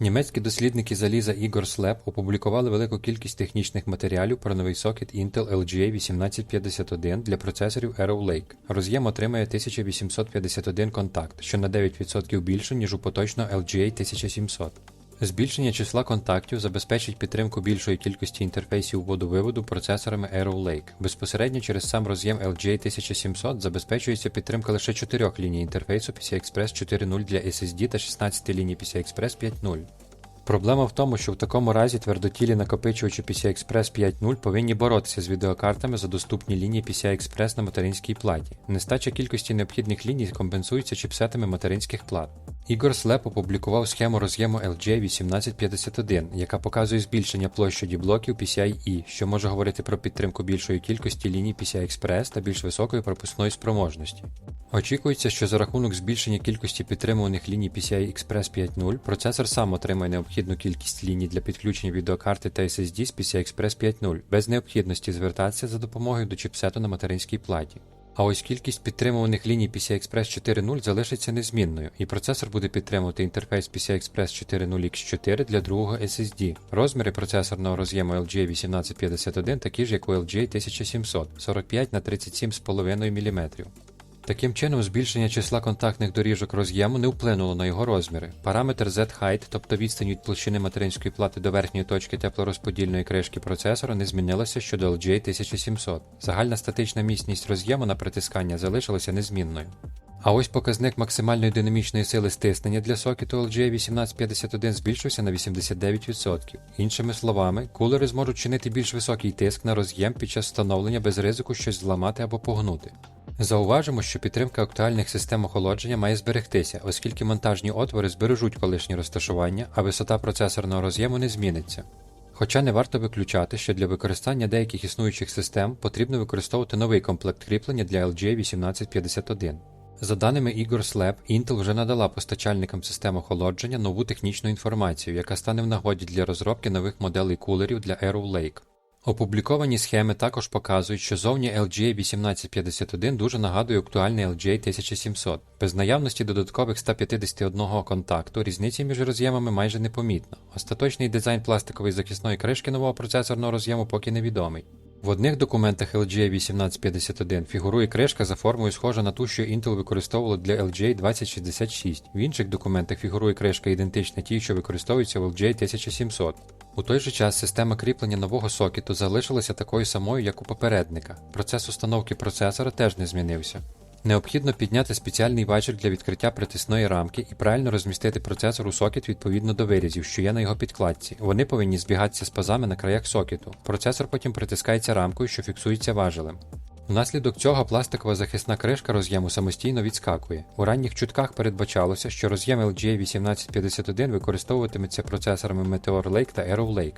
Німецькі дослідники заліза Ігор Слеп опублікували велику кількість технічних матеріалів про новий сокет Intel LGA 1851 для процесорів Arrow Lake. Роз'єм отримає 1851 контакт, що на 9% більше, ніж у поточного LGA 1700. Збільшення числа контактів забезпечить підтримку більшої кількості інтерфейсів водовиводу процесорами Arrow Lake. Безпосередньо через сам роз'єм LGA 1700 забезпечується підтримка лише 4 ліній інтерфейсу PCI-Express 4.0 для SSD та 16 ліній PCI-Express 5.0. Проблема в тому, що в такому разі твердотілі накопичувачі PCI-Express 5.0 повинні боротися з відеокартами за доступні лінії PCI-Express на материнській платі. Нестача кількості необхідних ліній компенсується чіпсетами материнських плат. Ігор Слеп опублікував схему роз'єму LGA 1851, яка показує збільшення площаді блоків PCIe, що може говорити про підтримку більшої кількості ліній PCI-Express та більш високої пропускної спроможності. Очікується, що за рахунок збільшення кількості підтримуваних ліній PCI-Express 5.0 процесор сам отримає необхідну кількість ліній для підключення відеокарти та SSD з PCI-Express 5.0 без необхідності звертатися за допомогою до чіпсету на материнській платі. А ось кількість підтримуваних ліній PCI-Express 4.0 залишиться незмінною, і процесор буде підтримувати інтерфейс PCI-Express 4.0X4 для другого SSD. Розміри процесорного роз'єму LGA 1851 такі ж, як у LGA 1700 45 на 37,5 мм. Таким чином, збільшення числа контактних доріжок роз'єму не вплинуло на його розміри. Параметр Z-Height, тобто відстань від площини материнської плати до верхньої точки теплорозподільної кришки процесора, не змінилася щодо LGA 1700. Загальна статична міцність роз'єму на притискання залишилася незмінною. А ось показник максимальної динамічної сили стиснення для сокету LGA 1851 збільшився на 89%. Іншими словами, кулери зможуть чинити більш високий тиск на роз'єм під час встановлення без ризику щось зламати або погнути. Зауважимо, що підтримка актуальних систем охолодження має зберегтися, оскільки монтажні отвори збережуть колишні розташування, а висота процесорного роз'єму не зміниться. Хоча не варто виключати, що для використання деяких існуючих систем потрібно використовувати новий комплект кріплення для LGA 1851. За даними Igor Slab, Intel вже надала постачальникам систем охолодження нову технічну інформацію, яка стане в нагоді для розробки нових моделей кулерів для Arrow Lake. Опубліковані схеми також показують, що зовні LGA 1851 дуже нагадує актуальний LGA 1700. Без наявності додаткових 151 контакту різниці між роз'ємами майже непомітна. Остаточний дизайн пластикової захисної кришки нового процесорного роз'єму поки невідомий. В одних документах LGA 1851 фігурує кришка за формою схожа на ту, що Intel використовувала для LGA 2066. В інших документах фігурує кришка ідентична тій, що використовується в LGA 1700. У той же час система кріплення нового сокету залишилася такою самою, як у попередника. Процес установки процесора теж не змінився. Необхідно підняти спеціальний важіль для відкриття притисної рамки і правильно розмістити процесор у сокет відповідно до вирізів, що є на його підкладці. Вони повинні збігатися з пазами на краях сокету. Процесор потім притискається рамкою, що фіксується важелем. Внаслідок цього пластикова захисна кришка роз'єму самостійно відскакує. У ранніх чутках передбачалося, що роз'єм LGA 1851 використовуватиметься процесорами Meteor Lake та Arrow Lake.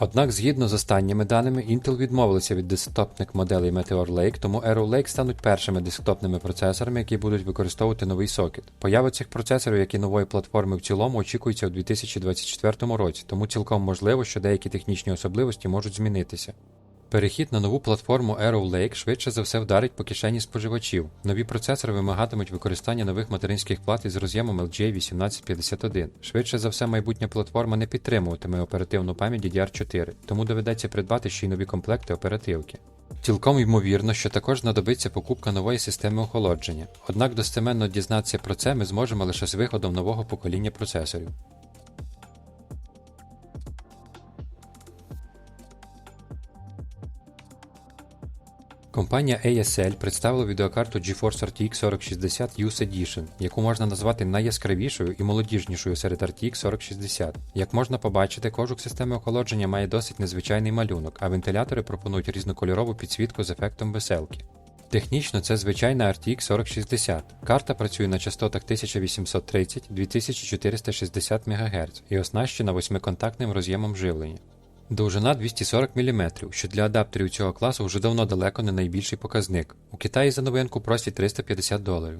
Однак, згідно з останніми даними, Intel відмовилися від десктопних моделей Meteor Lake, тому Arrow Lake стануть першими десктопними процесорами, які будуть використовувати новий сокет. Поява цих процесорів, як і нової платформи в цілому, очікується у 2024 році, тому цілком можливо, що деякі технічні особливості можуть змінитися. Перехід на нову платформу Arrow Lake швидше за все вдарить по кишені споживачів. Нові процесори вимагатимуть використання нових материнських плат із роз'ємом LGA 1851. Швидше за все, майбутня платформа не підтримуватиме оперативну пам'ять DDR4, тому доведеться придбати ще й нові комплекти оперативки. Цілком ймовірно, що також знадобиться покупка нової системи охолодження. Однак достеменно дізнатися про це ми зможемо лише з виходом нового покоління процесорів. Компанія ASL представила відеокарту GeForce RTX 4060 Youth Edition, яку можна назвати найяскравішою і молодіжнішою серед RTX 4060. Як можна побачити, кожух системи охолодження має досить незвичайний малюнок, а вентилятори пропонують різнокольорову підсвітку з ефектом веселки. Технічно це звичайна RTX 4060. Карта працює на частотах 1830-2460 МГц і оснащена восьмиконтактним роз'ємом живлення. Довжина 240 мм, що для адаптерів цього класу вже давно далеко не найбільший показник. У Китаї за новинку просять 350 доларів.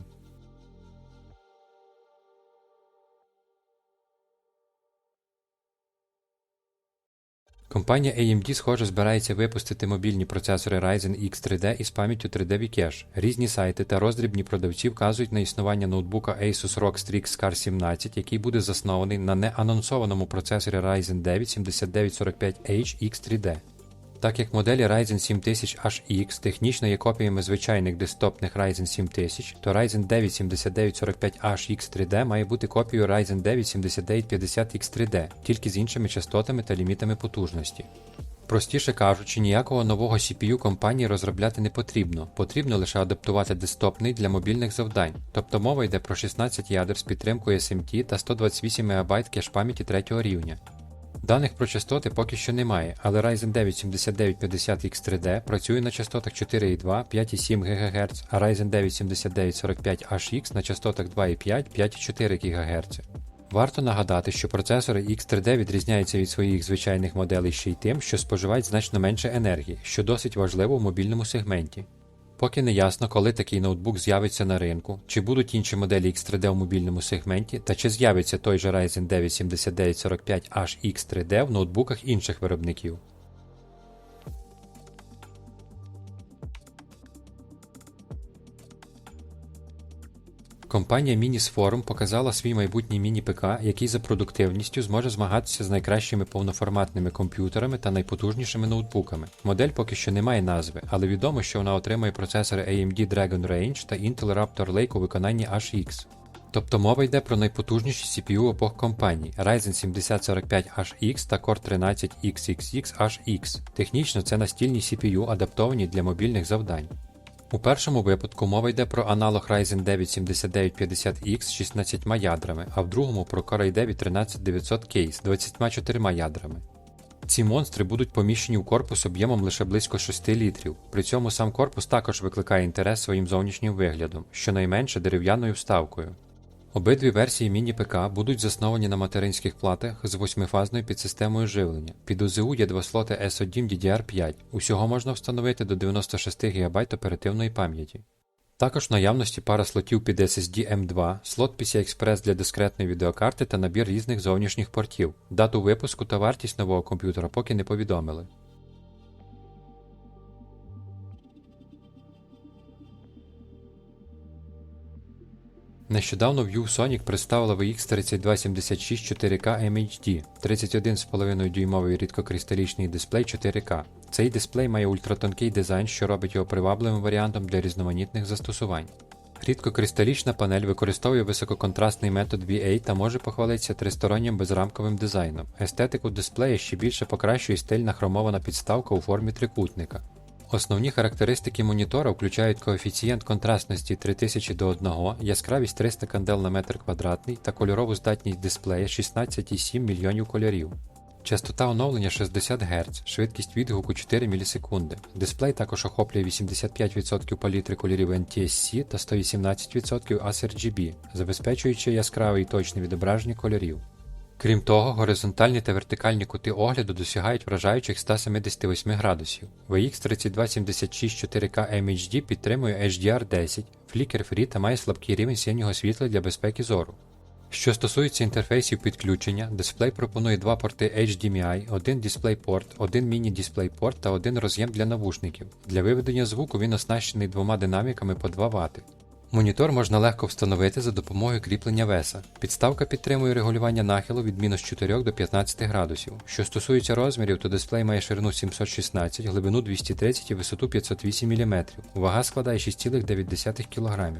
Компанія AMD, схоже, збирається випустити мобільні процесори Ryzen X 3D із пам'яттю 3D Cache. Різні сайти та роздрібні продавці вказують на існування ноутбука Asus ROG Strix Scar 17, який буде заснований на неанонсованому процесорі Ryzen 9 7945H X 3D. Так як моделі Ryzen 7000 HX технічно є копіями звичайних десктопних Ryzen 7000, то Ryzen 9 7945HX 3D має бути копією Ryzen 9 7950X 3D, тільки з іншими частотами та лімітами потужності. Простіше кажучи, ніякого нового CPU компанії розробляти не потрібно, потрібно лише адаптувати десктопний для мобільних завдань, тобто мова йде про 16 ядер з підтримкою SMT та 128 МБ кеш пам'яті третього рівня. Даних про частоти поки що немає, але Ryzen 9 7950X3D працює на частотах 4,2, 5,7 ГГц, а Ryzen 9 7945HX на частотах 2,5, 5,4 ГГц. Варто нагадати, що процесори X3D відрізняються від своїх звичайних моделей ще й тим, що споживають значно менше енергії, що досить важливо в мобільному сегменті. Поки не ясно, коли такий ноутбук з'явиться на ринку, чи будуть інші моделі X3D у мобільному сегменті, та чи з'явиться той же Ryzen 9 7945H X3D в ноутбуках інших виробників. Компанія Minis Forum показала свій майбутній міні-ПК, який за продуктивністю зможе змагатися з найкращими повноформатними комп'ютерами та найпотужнішими ноутбуками. Модель поки що не має назви, але відомо, що вона отримає процесори AMD Dragon Range та Intel Raptor Lake у виконанні HX. Тобто мова йде про найпотужніші CPU обох компаній Ryzen 7045HX та Core 13 XXX-HX. Технічно це настільні CPU, адаптовані для мобільних завдань. У першому випадку мова йде про аналог Ryzen 9 7950X з 16 ядрами, а в другому про Core i9 13900K з 24 ядрами. Ці монстри будуть поміщені у корпус об'ємом лише близько 6 літрів. При цьому сам корпус також викликає інтерес своїм зовнішнім виглядом, щонайменше дерев'яною вставкою. Обидві версії міні-ПК будуть засновані на материнських платах з восьмифазною підсистемою живлення. Під УЗУ є два слоти S1 DDR5. Усього можна встановити до 96 ГБ оперативної пам'яті. Також в наявності пара слотів під SSD M2, слот PCI-Express для дискретної відеокарти та набір різних зовнішніх портів. Дату випуску та вартість нового комп'ютера поки не повідомили. Нещодавно ViewSonic представила VX3276 4K MHD 31,5 дюймовий рідкокристалічний дисплей 4К. Цей дисплей має ультратонкий дизайн, що робить його привабливим варіантом для різноманітних застосувань. Рідкокристалічна панель використовує висококонтрастний метод VA та може похвалитися тристороннім безрамковим дизайном. Естетику дисплея ще більше покращує стильна хромована підставка у формі трикутника. Основні характеристики монітора включають коефіцієнт контрастності 3000 до 1, яскравість 300 кандел на метр квадратний та кольорову здатність дисплея 16,7 мільйонів кольорів. Частота оновлення 60 Гц, швидкість відгуку 4 мілісекунди. Дисплей також охоплює 85% палітри кольорів NTSC та 118% ASRGB, забезпечуючи яскраве і точне відображення кольорів. Крім того, горизонтальні та вертикальні кути огляду досягають вражаючих 178 градусів. VX 3276 4K MHD підтримує HDR10, Flicker Free та має слабкий рівень синього світла для безпеки зору. Що стосується інтерфейсів підключення, дисплей пропонує два порти HDMI, один DisplayPort, один міні-DisplayPort та один роз'єм для навушників. Для виведення звуку він оснащений двома динаміками по 2 Вт. Монітор можна легко встановити за допомогою кріплення веса. Підставка підтримує регулювання нахилу від мінус 4 до 15 градусів. Що стосується розмірів, то дисплей має ширину 716, глибину 230 і висоту 508 мм. Вага складає 6,9 кг.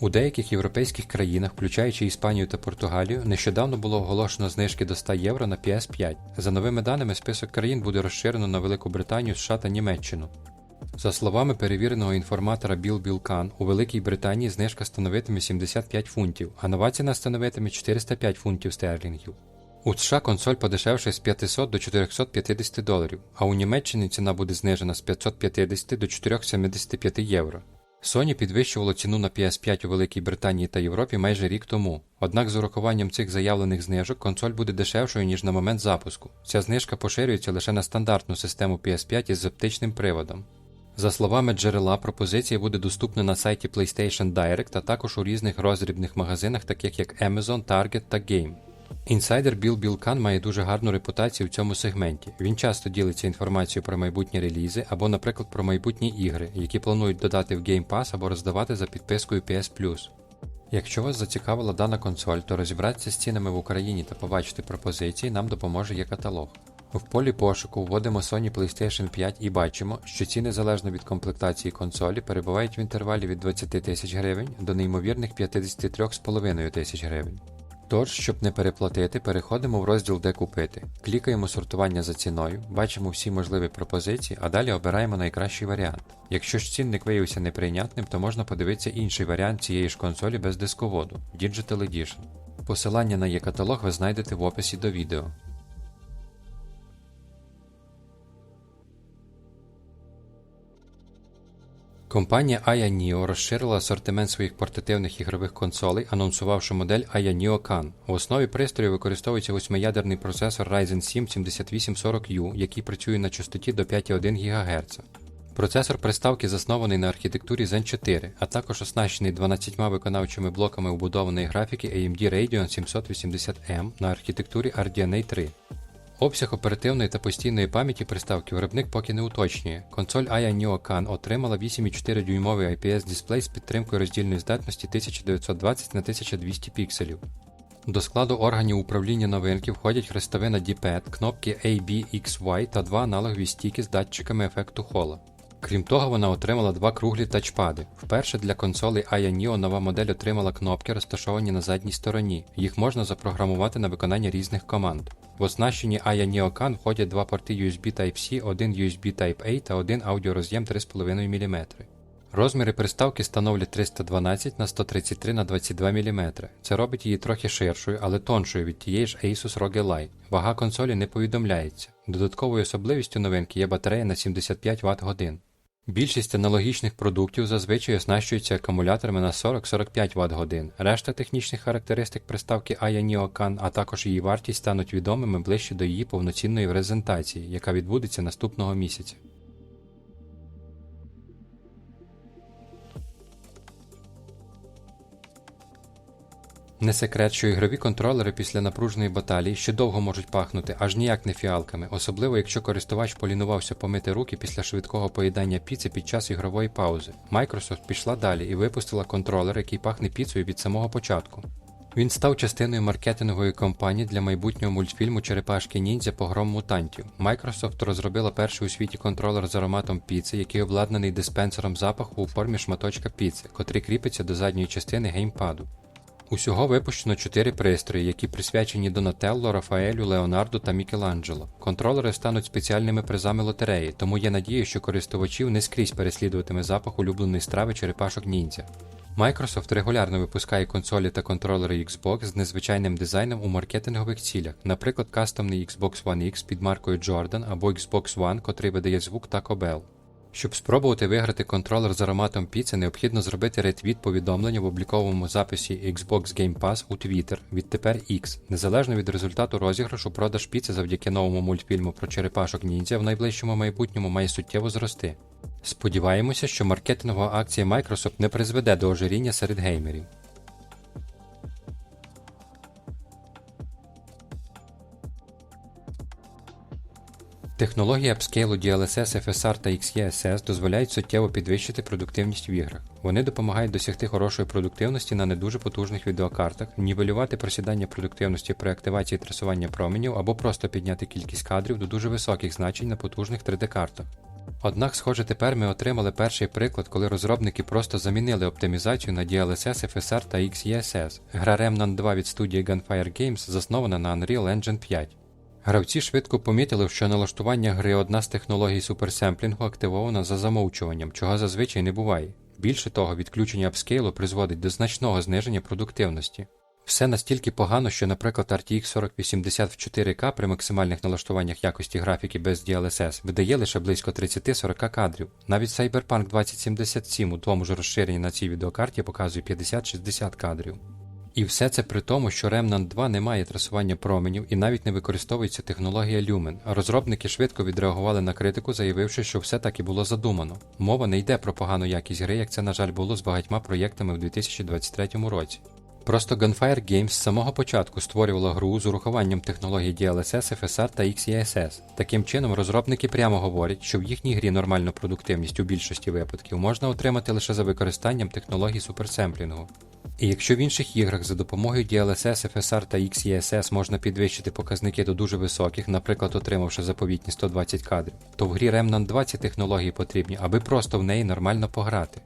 У деяких європейських країнах, включаючи Іспанію та Португалію, нещодавно було оголошено знижки до 100 євро на PS5. За новими даними, список країн буде розширено на Велику Британію, США та Німеччину. За словами перевіреного інформатора Біл Білкан, у Великій Британії знижка становитиме 75 фунтів, а нова ціна становитиме 405 фунтів стерлінгів. У США консоль подешевше з 500 до 450 доларів, а у Німеччині ціна буде знижена з 550 до 475 євро. Sony підвищувало ціну на PS5 у Великій Британії та Європі майже рік тому. Однак з урахуванням цих заявлених знижок консоль буде дешевшою, ніж на момент запуску. Ця знижка поширюється лише на стандартну систему PS5 із оптичним приводом. За словами джерела, пропозиція буде доступна на сайті PlayStation Direct, а також у різних роздрібних магазинах, таких як Amazon, Target та Game. Інсайдер Біл Білкан має дуже гарну репутацію в цьому сегменті. Він часто ділиться інформацією про майбутні релізи або, наприклад, про майбутні ігри, які планують додати в Game Pass або роздавати за підпискою PS Plus. Якщо вас зацікавила дана консоль, то розібратися з цінами в Україні та побачити пропозиції нам допоможе є каталог. В полі пошуку вводимо Sony PlayStation 5 і бачимо, що ціни залежно від комплектації консолі перебувають в інтервалі від 20 тисяч гривень до неймовірних 53,5 тисяч гривень. Тож, щоб не переплатити, переходимо в розділ Де купити, клікаємо сортування за ціною, бачимо всі можливі пропозиції, а далі обираємо найкращий варіант. Якщо ж цінник виявився неприйнятним, то можна подивитися інший варіант цієї ж консолі без дисководу Digital Edition. Посилання на є каталог ви знайдете в описі до відео. Компанія Aya Neo розширила асортимент своїх портативних ігрових консолей, анонсувавши модель Aya Neo Can. У основі пристрою використовується восьмиядерний процесор Ryzen 7 7840U, який працює на частоті до 5,1 ГГц. Процесор приставки заснований на архітектурі Zen 4, а також оснащений 12 виконавчими блоками вбудованої графіки AMD Radeon 780M на архітектурі RDNA 3. Обсяг оперативної та постійної пам'яті приставки виробник поки не уточнює. Консоль Aya Neo Can отримала 8,4 дюймовий IPS дисплей з підтримкою роздільної здатності 1920 на 1200 пікселів. До складу органів управління новинки входять хрестовина D-Pad, кнопки A, B, X, Y та два аналогові стіки з датчиками ефекту хола. Крім того, вона отримала два круглі тачпади. Вперше для консолей Aya Neo нова модель отримала кнопки, розташовані на задній стороні. Їх можна запрограмувати на виконання різних команд. В оснащенні Aya Neo Can входять два порти USB Type-C, один USB Type-A та один аудіороз'єм 3,5 мм. Розміри приставки становлять 312 на 133 на 22 мм. Це робить її трохи ширшою, але тоншою від тієї ж Asus ROG Ally. Вага консолі не повідомляється. Додатковою особливістю новинки є батарея на 75 Вт годин. Більшість аналогічних продуктів зазвичай оснащуються акумуляторами на 40-45 Вт годин. Решта технічних характеристик приставки Can, а також її вартість стануть відомими ближче до її повноцінної презентації, яка відбудеться наступного місяця. Не секрет, що ігрові контролери після напруженої баталії ще довго можуть пахнути, аж ніяк не фіалками, особливо якщо користувач полінувався помити руки після швидкого поїдання піци під час ігрової паузи. Microsoft пішла далі і випустила контролер, який пахне піцею від самого початку. Він став частиною маркетингової кампанії для майбутнього мультфільму Черепашки Ніндзя Погром мутантів. Microsoft розробила перший у світі контролер з ароматом піци, який обладнаний диспенсером запаху у формі шматочка піци, котрий кріпиться до задньої частини геймпаду. Усього випущено 4 пристрої, які присвячені Донателло, Рафаелю, Леонардо та Мікеланджело. Контролери стануть спеціальними призами лотереї, тому є надія, що користувачів не скрізь переслідуватиме запах улюбленої страви черепашок ніндзя. Microsoft регулярно випускає консолі та контролери Xbox з незвичайним дизайном у маркетингових цілях, наприклад, кастомний Xbox One X під маркою Jordan або Xbox One, котрий видає звук Taco Bell. Щоб спробувати виграти контролер з ароматом піци, необхідно зробити ретвіт повідомлення в обліковому записі Xbox Game Pass у Twitter, відтепер X. Незалежно від результату розіграшу, продаж піци завдяки новому мультфільму про черепашок ніндзя в найближчому майбутньому має суттєво зрости. Сподіваємося, що маркетингова акція Microsoft не призведе до ожиріння серед геймерів. Технології апскейлу DLSS FSR та XeSS дозволяють суттєво підвищити продуктивність в іграх. Вони допомагають досягти хорошої продуктивності на не дуже потужних відеокартах, нівелювати просідання продуктивності при активації трасування променів або просто підняти кількість кадрів до дуже високих значень на потужних 3D-картах. Однак, схоже, тепер ми отримали перший приклад, коли розробники просто замінили оптимізацію на DLSS, FSR та XeSS. Гра Remnant 2 від студії Gunfire Games заснована на Unreal Engine 5. Гравці швидко помітили, що налаштування гри одна з технологій суперсемплінгу активована за замовчуванням, чого зазвичай не буває. Більше того, відключення апскейлу призводить до значного зниження продуктивності. Все настільки погано, що, наприклад, RTX 4080 в 4К при максимальних налаштуваннях якості графіки без DLSS видає лише близько 30-40 кадрів. Навіть Cyberpunk 2077 у тому ж розширенні на цій відеокарті показує 50-60 кадрів. І все це при тому, що Remnant 2 не має трасування променів і навіть не використовується технологія Lumen. Розробники швидко відреагували на критику, заявивши, що все так і було задумано. Мова не йде про погану якість гри, як це, на жаль, було з багатьма проєктами в 2023 році. Просто Gunfire Games з самого початку створювала гру з урахуванням технологій DLSS, FSR та XeSS. Таким чином, розробники прямо говорять, що в їхній грі нормальну продуктивність у більшості випадків можна отримати лише за використанням технологій суперсемплінгу. І якщо в інших іграх за допомогою DLSS, FSR та XeSS можна підвищити показники до дуже високих, наприклад, отримавши заповітні 120 кадрів, то в грі Remnant 2 ці технології потрібні, аби просто в неї нормально пограти.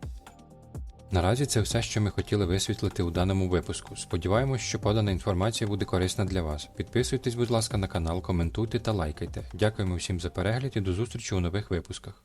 Наразі це все, що ми хотіли висвітлити у даному випуску. Сподіваємось, що подана інформація буде корисна для вас. Підписуйтесь, будь ласка, на канал, коментуйте та лайкайте. Дякуємо всім за перегляд і до зустрічі у нових випусках.